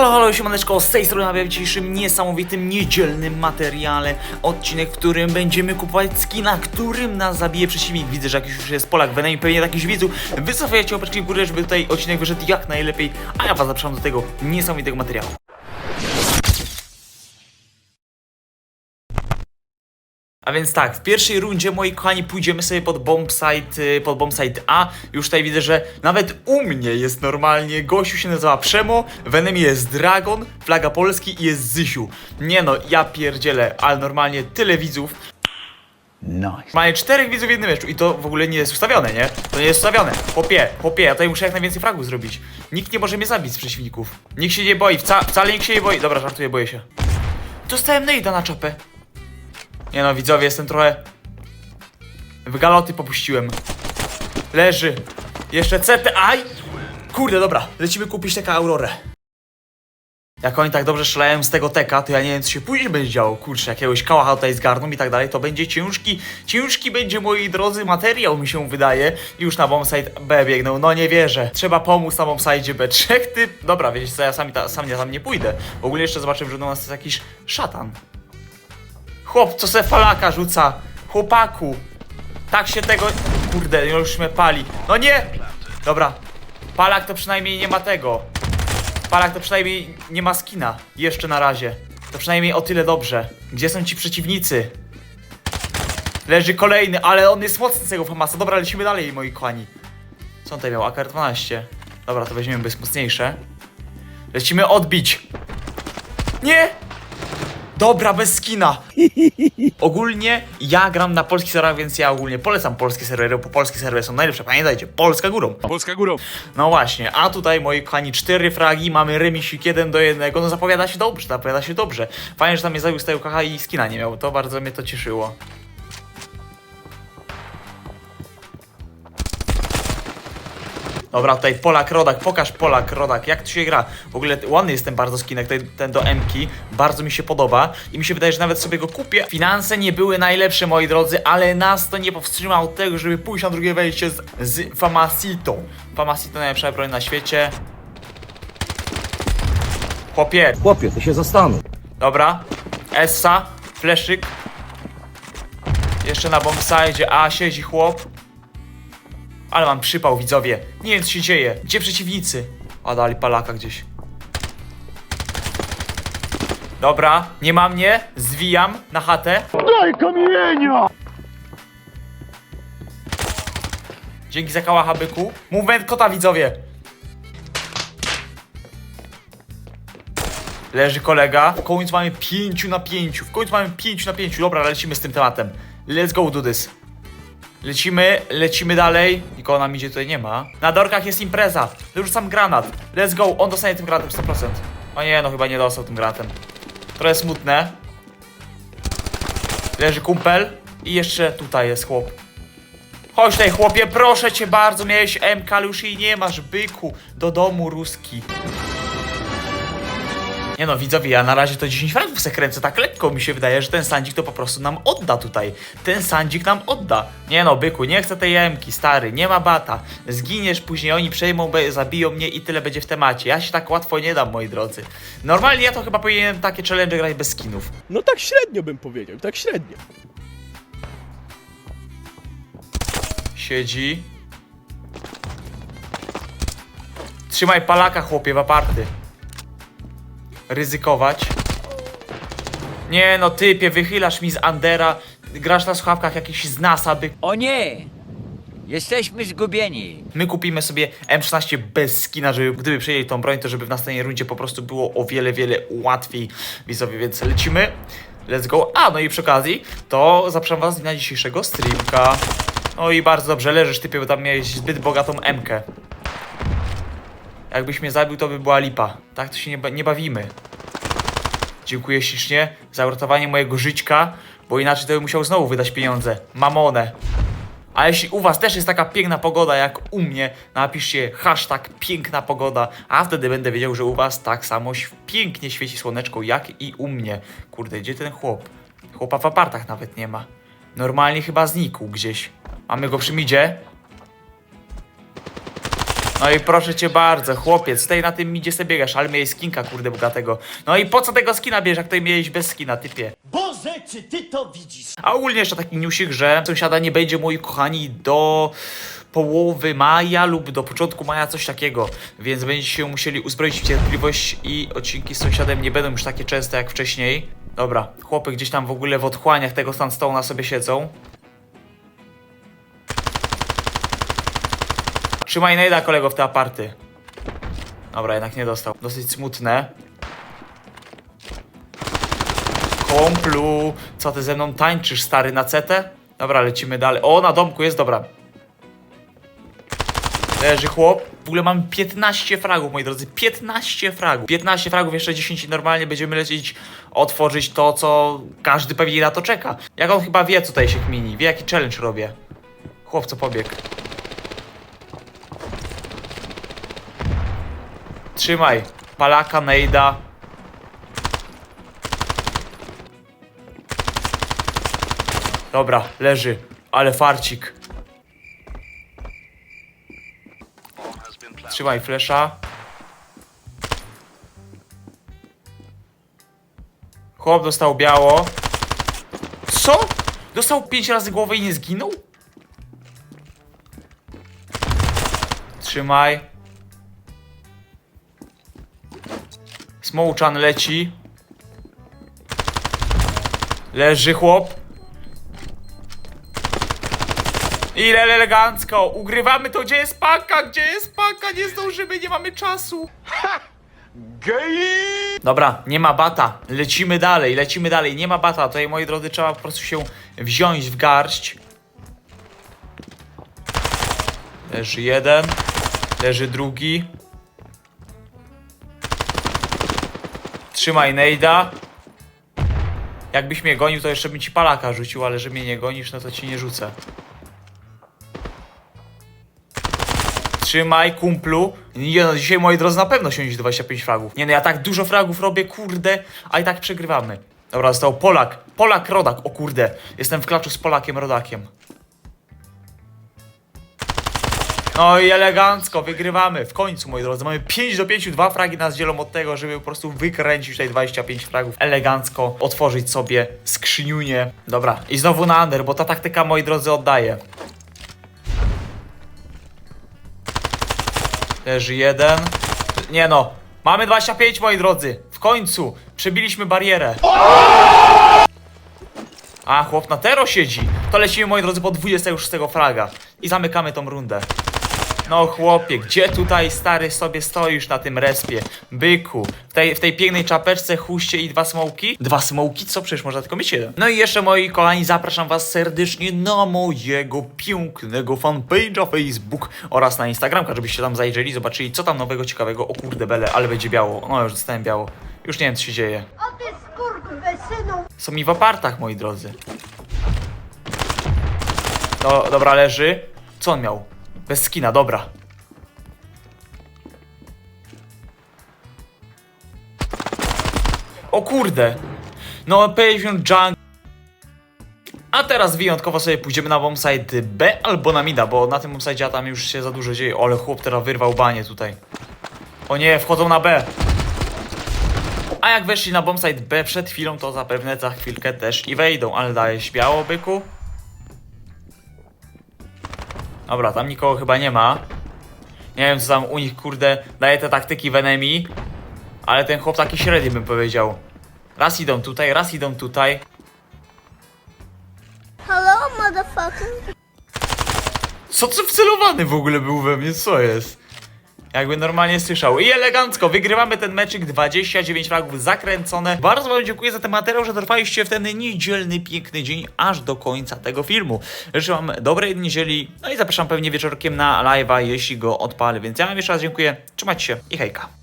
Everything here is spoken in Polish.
Halo, halo, siemaneczko, z tej strony w dzisiejszym niesamowitym, niedzielnym materiale. Odcinek, w którym będziemy kupować skina, którym nas zabije przeciwnik. Widzę, że jakiś już jest Polak, Venom pewnie takich widzów Wycofuję łapeczki w górę, żeby tutaj odcinek wyszedł jak najlepiej. A ja was zapraszam do tego niesamowitego materiału A więc tak, w pierwszej rundzie, moi kochani, pójdziemy sobie pod bombsite, y, pod bombsite A. Już tutaj widzę, że nawet u mnie jest normalnie, gościu się nazywa Przemo, w Enemy jest Dragon, flaga Polski i jest Zysiu. Nie no, ja pierdzielę, ale normalnie tyle widzów. Nice. Mamy czterech widzów w jednym meczu i to w ogóle nie jest ustawione, nie? To nie jest ustawione. Popie, popie, ja tutaj muszę jak najwięcej fragów zrobić. Nikt nie może mnie zabić z przeciwników. Nikt się nie boi, wca wcale nikt się nie boi. Dobra, żartuję, boję się. Dostałem nejda na czapę. Nie no, widzowie, jestem trochę... W galoty popuściłem. Leży. Jeszcze CT, aj! Kurde, dobra, lecimy kupić teka Aurorę. Jak oni tak dobrze strzelają z tego teka, to ja nie wiem, co się później będzie działo. Kurczę, jakiegoś kałacha tutaj zgarną i tak dalej, to będzie ciężki, ciężki będzie, moi drodzy, materiał, mi się wydaje. Już na bombsite B biegną, no nie wierzę. Trzeba pomóc na bombsite B. Trzech typ... Dobra, wiecie co, ja sami ta, sam nie, tam nie pójdę. W ogóle jeszcze zobaczymy, że do nas jest jakiś szatan. Chłop, co se falaka rzuca. Chłopaku. Tak się tego... Kurde, już mnie pali. No nie! Dobra. Palak to przynajmniej nie ma tego. Palak to przynajmniej nie ma skina. Jeszcze na razie. To przynajmniej o tyle dobrze. Gdzie są ci przeciwnicy? Leży kolejny, ale on jest mocny z tego Famasa. Dobra, lecimy dalej, moi kochani. Co on tutaj miał? AKR-12. Dobra, to weźmiemy, bo jest mocniejsze. Lecimy odbić. Nie! Dobra, bez skina. Ogólnie ja gram na polskich serwerach, więc ja ogólnie polecam polskie serwery, bo polskie serwery są najlepsze. Pamiętajcie, Polska górą. Polska górą. No właśnie, a tutaj moi kochani cztery fragi, mamy remisik 1 do 1, no zapowiada się dobrze, zapowiada się dobrze. Fajnie, że tam mnie zabił z tego i skina nie miał, to bardzo mnie to cieszyło. Dobra, tutaj Polak Rodak, pokaż Polak Rodak, jak to się gra. W ogóle ładny jest ten bardzo skinek, ten, ten do Mki, bardzo mi się podoba i mi się wydaje, że nawet sobie go kupię. Finanse nie były najlepsze, moi drodzy, ale nas to nie powstrzymał od tego, żeby pójść na drugie wejście z, z Famasito. Famasito najlepsza broń na świecie. Chłopie, Chłopie, to się zastanów. Dobra. Essa, fleszyk. Jeszcze na bombside, a siedzi chłop. Ale mam przypał, widzowie. Nie wiem, co się dzieje. Gdzie przeciwnicy? A dali palaka gdzieś. Dobra, nie ma mnie. Zwijam na chatę. Daj kamienia! Dzięki za kałacha, byku. Movement kota, widzowie. Leży kolega. W końcu mamy 5 na 5. W końcu mamy 5 na 5. Dobra, lecimy z tym tematem. Let's go do this. Lecimy, lecimy dalej. Nikogo nam idzie tutaj nie ma. Na dorkach jest impreza. Wyrzucam granat. Let's go. On dostanie tym granatem 100%. O nie, no chyba nie dostał tym granatem. Trochę smutne. Leży kumpel. I jeszcze tutaj jest chłop. Chodź tutaj chłopie, proszę cię bardzo, miałeś MK, ale już jej nie masz, byku, do domu ruski. Nie no, widzowie, ja na razie to 10 fragów se kręcę, tak lekko mi się wydaje, że ten sandzik to po prostu nam odda tutaj. Ten sandzik nam odda. Nie no, byku, nie chcę tej jemki, stary, nie ma bata. Zginiesz, później oni przejmą, zabiją mnie i tyle będzie w temacie. Ja się tak łatwo nie dam, moi drodzy. Normalnie ja to chyba powinienem takie challenge grać bez skinów. No tak średnio bym powiedział, tak średnio. Siedzi. Trzymaj palaka, chłopie, w aparty. Ryzykować. Nie no, typie, wychylasz mi z Andera. Grasz na słuchawkach jakiś z NASA, by... O nie! Jesteśmy zgubieni. My kupimy sobie M16 bez skina, żeby gdyby przejęli tą broń, to żeby w następnej rundzie po prostu było o wiele, wiele łatwiej widzowie, więc lecimy. Let's go. A, no i przy okazji, to zapraszam was na dzisiejszego streamka. No i bardzo dobrze, leżysz typie, bo tam miałeś zbyt bogatą M-kę. Jakbyś mnie zabił, to by była lipa. Tak to się nie, ba- nie bawimy. Dziękuję ślicznie za uratowanie mojego żyćka, bo inaczej to bym musiał znowu wydać pieniądze. Mamonę. A jeśli u was też jest taka piękna pogoda jak u mnie, napiszcie hashtag piękna pogoda, a wtedy będę wiedział, że u was tak samo pięknie świeci słoneczko jak i u mnie. Kurde, gdzie ten chłop? Chłopa w apartach nawet nie ma. Normalnie chyba znikł gdzieś. Mamy go przy midzie. No i proszę cię bardzo, chłopiec, tutaj na tym midzie sobie biegasz, ale miałeś skinka, kurde, bogatego. No i po co tego skina bierz, jak tutaj miałeś bez skina, typie? Boże, czy ty to widzisz? A ogólnie jeszcze taki newsik, że sąsiada nie będzie, moi kochani, do połowy maja lub do początku maja, coś takiego. Więc będziecie się musieli uzbroić w cierpliwość i odcinki z sąsiadem nie będą już takie częste jak wcześniej. Dobra, chłopy gdzieś tam w ogóle w otchłaniach tego sandstone'a sobie siedzą. Trzymaj nejda kolego w te aparty. Dobra, jednak nie dostał. Dosyć smutne. Komplu, co ty ze mną tańczysz, stary, na cetę? Dobra, lecimy dalej. O, na domku jest, dobra. Leży chłop. W ogóle mamy 15 fragów, moi drodzy. 15 fragów. 15 fragów, jeszcze 10 i normalnie będziemy lecieć otworzyć to, co każdy pewnie na to czeka. Jak on chyba wie, co tutaj się kmini. Wie, jaki challenge robię. Chłopco pobiegł. Trzymaj. Palaka, nejda. Dobra, leży. Ale farcik. Trzymaj flesza. Chłop dostał biało. Co? Dostał 5 razy głowę i nie zginął? Trzymaj. Smołczan leci. Leży chłop. Ile elegancko! Ugrywamy to, gdzie jest paka? Gdzie jest paka? Nie zdążymy, nie mamy czasu. Dobra, nie ma bata. Lecimy dalej, lecimy dalej. Nie ma bata. Tutaj, moi drodzy, trzeba po prostu się wziąć w garść. Leży jeden. Leży drugi. Trzymaj nejda. Jakbyś mnie gonił, to jeszcze bym ci palaka rzucił, ale że mnie nie gonisz, no to ci nie rzucę. Trzymaj, kumplu. Nie no, dzisiaj, moi drodzy, na pewno siądzie 25 fragów. Nie no, ja tak dużo fragów robię, kurde, a i tak przegrywamy. Dobra, został Polak. Polak, Rodak, o kurde. Jestem w klaczu z Polakiem, Rodakiem. No i elegancko, wygrywamy. W końcu, moi drodzy, mamy 5 do 5, dwa fragi nas dzielą od tego, żeby po prostu wykręcić tutaj 25 fragów. Elegancko otworzyć sobie skrzyniunię. Dobra, i znowu na under, bo ta taktyka, moi drodzy, oddaje. Leży jeden. Nie no. Mamy 25, moi drodzy. W końcu. Przebiliśmy barierę. A, chłop na tero siedzi. To lecimy, moi drodzy, po 26 fraga. I zamykamy tą rundę. No chłopie, gdzie tutaj stary sobie stoisz na tym respie? Byku, w tej, w tej pięknej czapeczce, huście i dwa smoki? Dwa smoki? Co? Przecież można tylko mieć jeden. No i jeszcze moi kochani, zapraszam was serdecznie na mojego pięknego fanpage'a Facebook oraz na Instagramka, żebyście tam zajrzeli, zobaczyli co tam nowego, ciekawego. O kurde bele, ale będzie biało. No już dostałem biało. Już nie wiem co się dzieje. O ty skurwysynu! Są mi w apartach, moi drodzy. No, dobra, leży. Co on miał? Bez skina, dobra. O kurde. No, Pavement Junk. A teraz wyjątkowo sobie pójdziemy na bombsite B albo na mida, bo na tym bombsite tam już się za dużo dzieje. Ale chłop teraz wyrwał banie tutaj. O nie, wchodzą na B. A jak weszli na bombsite B przed chwilą, to zapewne za chwilkę też i wejdą, ale daje śmiało byku. Dobra, tam nikogo chyba nie ma. Nie wiem co tam u nich kurde daje te taktyki w enemy, ale ten chłop taki średni bym powiedział. Raz idą tutaj, raz idą tutaj. Hello, motherfucker! Co co wcelowany w ogóle był we mnie, co jest? Jakby normalnie słyszał. I elegancko, wygrywamy ten meczyk, 29 fragów zakręcone. Bardzo wam dziękuję za ten materiał, że trwaliście w ten niedzielny, piękny dzień aż do końca tego filmu. Życzę wam dobrej niedzieli, no i zapraszam pewnie wieczorkiem na live'a, jeśli go odpalę. Więc ja wam jeszcze raz dziękuję, trzymajcie się i hejka.